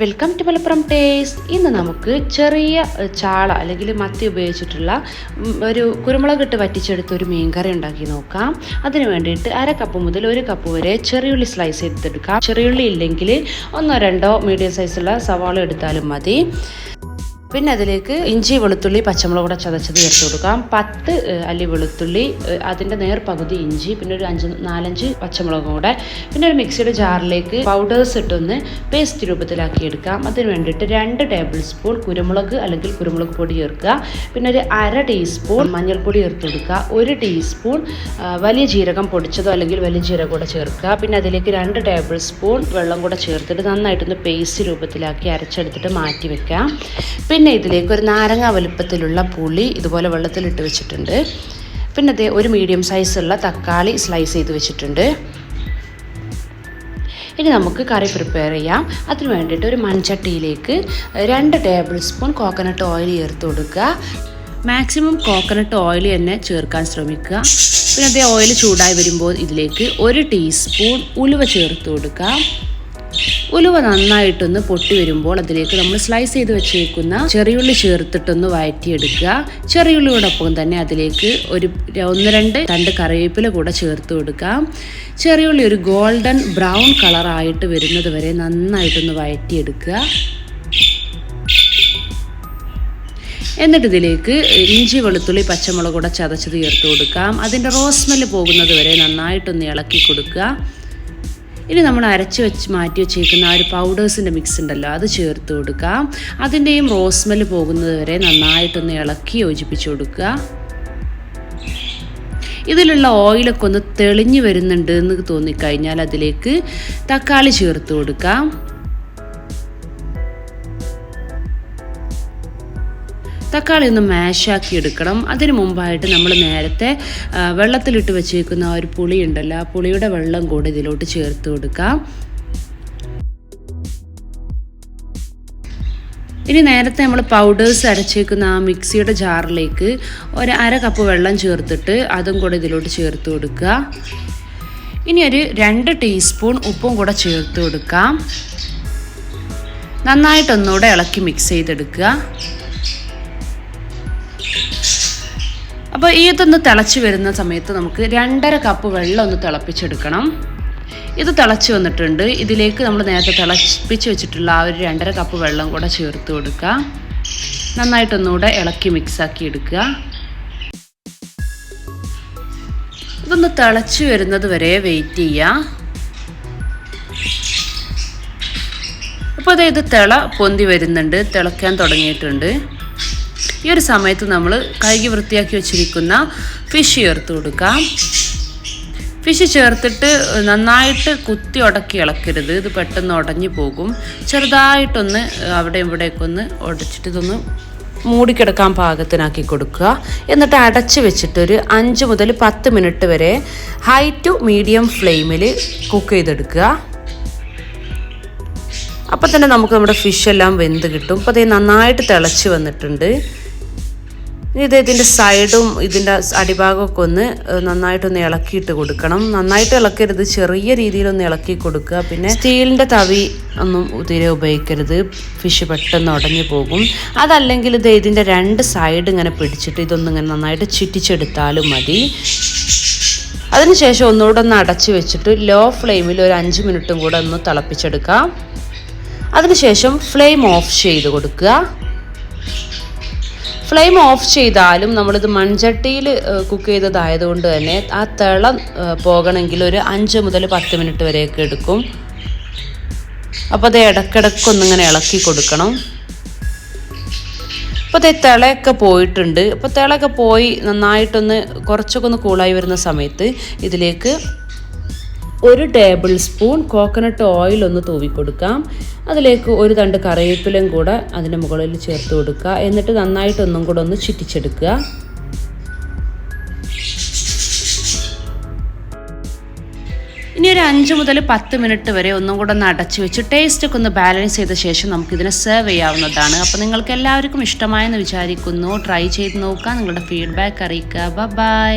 Welcome to Malappuram taste ഇന്ന് നമുക്ക് ചെറിയ ചാള അല്ലെങ്കിൽ മത്തി ഉപയോഗിച്ചിട്ടുള്ള ഒരു കുരുമുളക് ഇട്ട് വറ്റിച്ചെടുത്ത ഒരു മീൻകറി ഉണ്ടാക്കി നോക്കാം. അതിന് വേണ്ടിയിട്ട് അര കപ്പ് മുതൽ ഒരു കപ്പ് വരെ ചെറിയുള്ളി സ്ലൈസ് ചെയ്തെടുക്കാം ചെറിയുള്ളി ഇല്ലെങ്കിൽ ഒന്നോ രണ്ടോ മീഡിയം സൈസുള്ള സവാള എടുത്താലും മതി. പിന്നെ അതിലേക്ക് ഇഞ്ചി വെളുത്തുള്ളി പച്ചമുളക് കൂടെ ചതച്ചത് ചേർത്ത് കൊടുക്കാം. പത്ത് അല്ലി വെളുത്തുള്ളി അതിന്റെ നേർ പകുതി ഇഞ്ചി പിന്നെ ഒരു അഞ്ച് നാലഞ്ച് പച്ചമുളകും കൂടെ. പിന്നെ ഒരു മിക്സിയുടെ ജാറിലേക്ക് പൗഡേഴ്സ് ഇട്ടൊന്ന് പേസ്റ്റ് രൂപത്തിലാക്കി എടുക്കാം. അതിന് വേണ്ടിയിട്ട് രണ്ട് ടേബിൾ സ്പൂൺ കുരുമുളക് അല്ലെങ്കിൽ കുരുമുളക് പൊടി ചേർക്കുക. പിന്നെ ഒരു അര ടീസ്പൂൺ മഞ്ഞൾപ്പൊടി ചേർത്ത് കൊടുക്കുക. ഒരു ടീസ്പൂൺ വലിയ ജീരകം പൊടിച്ചതോ അല്ലെങ്കിൽ വലിയ ജീരകം കൂടെ ചേർക്കുക. പിന്നെ അതിലേക്ക് രണ്ട് ടേബിൾ സ്പൂൺ വെള്ളം കൂടെ ചേർത്തിട്ട് നന്നായിട്ടൊന്ന് പേസ്റ്റ് രൂപത്തിലാക്കി അരച്ചെടുത്തിട്ട് മാറ്റി വെക്കാം. പിന്നെ ഇതിലേക്ക് ഒരു നാരങ്ങ വലുപ്പത്തിലുള്ള പുളി ഇതുപോലെ വെള്ളത്തിലിട്ട് വെച്ചിട്ടുണ്ട്. പിന്നെ അതേ ഒരു മീഡിയം സൈസുള്ള തക്കാളി സ്ലൈസ് ചെയ്ത് വെച്ചിട്ടുണ്ട്. ഇനി നമുക്ക് കറി പ്രിപ്പയർ ചെയ്യാം. അതിന് വേണ്ടിയിട്ട് ഒരു മൺചട്ടിയിലേക്ക് രണ്ട് ടേബിൾ സ്പൂൺ കോക്കനട്ട് ഓയിൽ ചേർത്ത് കൊടുക്കുക. മാക്സിമം കോക്കനട്ട് ഓയിൽ തന്നെ ചേർക്കാൻ ശ്രമിക്കുക. പിന്നെ അതേ ഓയിൽ ചൂടായി വരുമ്പോൾ ഇതിലേക്ക് ഒരു ടീസ്പൂൺ ഉലുവ ചേർത്ത് കൊടുക്കുക. ഉലുവ നന്നായിട്ടൊന്ന് പൊട്ടി വരുമ്പോൾ അതിലേക്ക് നമ്മൾ സ്ലൈസ് ചെയ്ത് വെച്ചേക്കുന്ന ചെറിയുള്ളി ചേർത്തിട്ടൊന്ന് വഴറ്റിയെടുക്കുക. ചെറിയുള്ളിയോടൊപ്പം തന്നെ അതിലേക്ക് ഒരു ഒന്ന് രണ്ട് രണ്ട് കറിവേപ്പില കൂടെ ചേർത്ത് കൊടുക്കാം ചെറിയുള്ളി ഒരു ഗോൾഡൻ ബ്രൗൺ കളറായിട്ട് വരുന്നത് വരെ നന്നായിട്ടൊന്ന് വഴറ്റിയെടുക്കുക. എന്നിട്ട് ഇതിലേക്ക് ഇഞ്ചി വെളുത്തുള്ളി പച്ചമുളക് കൂടെ ചതച്ചത് ചേർത്ത് കൊടുക്കാം. അതിന്റെ റോസ്മെൽ പോകുന്നത് വരെ നന്നായിട്ടൊന്ന് ഇളക്കി കൊടുക്കുക. ഇനി നമ്മൾ അരച്ച് വെച്ച് മാറ്റി വെച്ചേക്കുന്ന ആ ഒരു പൗഡേഴ്സിന്റെ മിക്സ് ഉണ്ടല്ലോ അത് ചേർത്ത് കൊടുക്കുക. അതിന്റെയും റോസ്മെൽ പോകുന്നത് വരെ നന്നായിട്ടൊന്ന് ഇളക്കി യോജിപ്പിച്ച് കൊടുക്കുക. ഇതിലുള്ള ഓയിലൊക്കെ ഒന്ന് തെളിഞ്ഞു വരുന്നുണ്ട് എന്ന് തോന്നിക്കഴിഞ്ഞാൽ അതിലേക്ക് തക്കാളി ചേർത്ത് കൊടുക്കാം തക്കാളി ഒന്ന് മാഷാക്കി എടുക്കണം. അതിന് മുമ്പായിട്ട് നമ്മൾ നേരത്തെ വെള്ളത്തിലിട്ട് വെച്ചേക്കുന്ന ഒരു പുളി ഉണ്ടല്ലോ ആ പുളിയുടെ വെള്ളം കൂടി ഇതിലോട്ട് ചേർത്ത് കൊടുക്കാം. ഇനി നേരത്തെ നമ്മൾ പൗഡേഴ്സ് അരച്ചേക്കുന്ന ആ മിക്സിയുടെ ജാറിലേക്ക് ഒരു അര കപ്പ് വെള്ളം ചേർത്തിട്ട് അതും കൂടെ ഇതിലോട്ട് ചേർത്ത് കൊടുക്കുക. ഇനി ഒരു രണ്ട് ടീസ്പൂൺ ഉപ്പും കൂടെ ചേർത്ത് കൊടുക്കാം. നന്നായിട്ടൊന്നുകൂടെ ഇളക്കി മിക്സ് ചെയ്തെടുക്കുക. അപ്പോൾ ഈ ഇതൊന്ന് തിളച്ച് വരുന്ന സമയത്ത് നമുക്ക് രണ്ടര കപ്പ് വെള്ളം ഒന്ന് തിളപ്പിച്ചെടുക്കണം. ഇത് തിളച്ച് വന്നിട്ടുണ്ട്. ഇതിലേക്ക് നമ്മൾ നേരത്തെ തിളപ്പിച്ച് വെച്ചിട്ടുള്ള ആ ഒരു രണ്ടര കപ്പ് വെള്ളം കൂടെ ചേർത്ത് കൊടുക്കുക. നന്നായിട്ടൊന്നുകൂടെ ഇളക്കി മിക്സാക്കി എടുക്കുക. ഇതൊന്ന് തിളച്ച് വരുന്നത് വരെ വെയിറ്റ് ചെയ്യുക. അപ്പോൾ അതായത് തിള പൊന്തി വരുന്നുണ്ട്. തിളക്കാൻ തുടങ്ങിയിട്ടുണ്ട്. ഈ ഒരു സമയത്ത് നമ്മൾ കഴുകി വൃത്തിയാക്കി വെച്ചിരിക്കുന്ന ഫിഷ് ചേർത്ത് കൊടുക്കാം. ഫിഷ് ചേർത്തിട്ട് നന്നായിട്ട് കുത്തി ഉടക്കി ഇളക്കരുത്. ഇത് പെട്ടെന്ന് ഉടഞ്ഞു പോകും. ചെറുതായിട്ടൊന്ന് അവിടെ ഇവിടെയൊക്കെ ഒന്ന് ഉടച്ചിട്ട് ഇതൊന്ന് മൂടിക്കിടക്കാൻ പാകത്തിനാക്കി കൊടുക്കുക. എന്നിട്ട് അടച്ച് വെച്ചിട്ടൊരു അഞ്ച് മുതൽ പത്ത് മിനിറ്റ് വരെ ഹൈ ടു മീഡിയം ഫ്ലെയിമിൽ കുക്ക് ചെയ്തെടുക്കുക. അപ്പം തന്നെ നമുക്ക് നമ്മുടെ ഫിഷ് എല്ലാം വെന്ത് കിട്ടും. അപ്പോൾ അതേ നന്നായിട്ട് തിളച്ച് വന്നിട്ടുണ്ട്. ഇത് ഇതിന്റെ സൈഡും ഇതിന്റെ അടിഭാഗമൊക്കെ ഒന്ന് നന്നായിട്ടൊന്ന് ഇളക്കിയിട്ട് കൊടുക്കണം. നന്നായിട്ട് ഇളക്കരുത്. ചെറിയ രീതിയിലൊന്ന് ഇളക്കി കൊടുക്കുക. പിന്നെ സ്റ്റീലിന്റെ തവി ഒന്നും തീരെ ഉപയോഗിക്കരുത്. ഫിഷ് പെട്ടെന്ന് ഉടഞ്ഞു പോകും. അതല്ലെങ്കിൽ ഇത് ഇതിന്റെ രണ്ട് സൈഡ് ഇങ്ങനെ പിടിച്ചിട്ട് ഇതൊന്നും ഇങ്ങനെ നന്നായിട്ട് ചുറ്റിച്ചെടുത്താലും മതി. അതിനുശേഷം ഒന്നുകൂടെ ഒന്ന് അടച്ചു വെച്ചിട്ട് ലോ ഫ്ലെയിമിൽ ഒരു അഞ്ച് മിനിറ്റും കൂടെ ഒന്ന് തിളപ്പിച്ചെടുക്കാം. അതിനുശേഷം ഫ്ലെയിം ഓഫ് ചെയ്ത് കൊടുക്കുക. ഫ്ലെയിം ഓഫ് ചെയ്താലും നമ്മളിത് മൺചട്ടിയിൽ കുക്ക് ചെയ്തതായതുകൊണ്ട് തന്നെ ആ തിള പോകണമെങ്കിൽ ഒരു അഞ്ച് മുതൽ പത്ത് മിനിറ്റ് വരെയൊക്കെ എടുക്കും. അപ്പോൾ അത് ഇടയ്ക്കിടയ്ക്കൊന്നിങ്ങനെ ഇളക്കി കൊടുക്കണം. അപ്പോൾ അത് തിളയൊക്കെ പോയിട്ടുണ്ട്. അപ്പോൾ തിളയൊക്കെ പോയി നന്നായിട്ടൊന്ന് കുറച്ചൊക്കെ ഒന്ന് കൂളായി വരുന്ന സമയത്ത് ഇതിലേക്ക് ഒരു ടേബിൾ സ്പൂൺ കോക്കനട്ട് ഓയിൽ ഒന്ന് തൂവി കൊടുക്കാം. അതിലേക്ക് ഒരു തണ്ട് കറിവേപ്പിലയും കൂടെ അതിന്റെ മുകളിൽ ചേർത്ത് കൊടുക്കുക. എന്നിട്ട് നന്നായിട്ടൊന്നും കൂടെ ഒന്ന് ചുറ്റിച്ചെടുക്കുക. ഇനി ഒരു അഞ്ച് മുതൽ പത്ത് മിനിറ്റ് വരെ ഒന്നും കൂടെ ഒന്ന് അടച്ചു വെച്ച് ടേസ്റ്റ് ഒക്കെ ഒന്ന് ബാലൻസ് ചെയ്ത ശേഷം നമുക്കിതിനെ സെർവ് ചെയ്യാവുന്നതാണ്. അപ്പോൾ നിങ്ങൾക്ക് എല്ലാവർക്കും ഇഷ്ടമായെന്ന് വിചാരിക്കുന്നു. ട്രൈ ചെയ്ത് നോക്കുക. നിങ്ങളുടെ ഫീഡ്ബാക്ക് അറിയിക്കുക. ബൈ